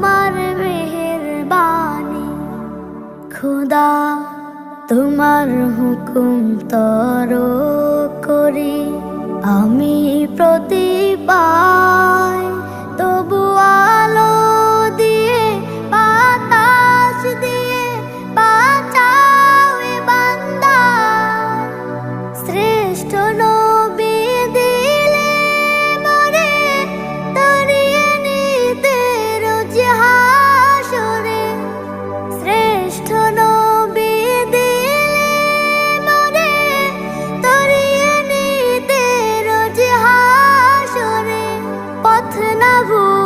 তোমার মেহেরবানি। খুদা তোমার হুকুম তর করি। আমি তবু vous.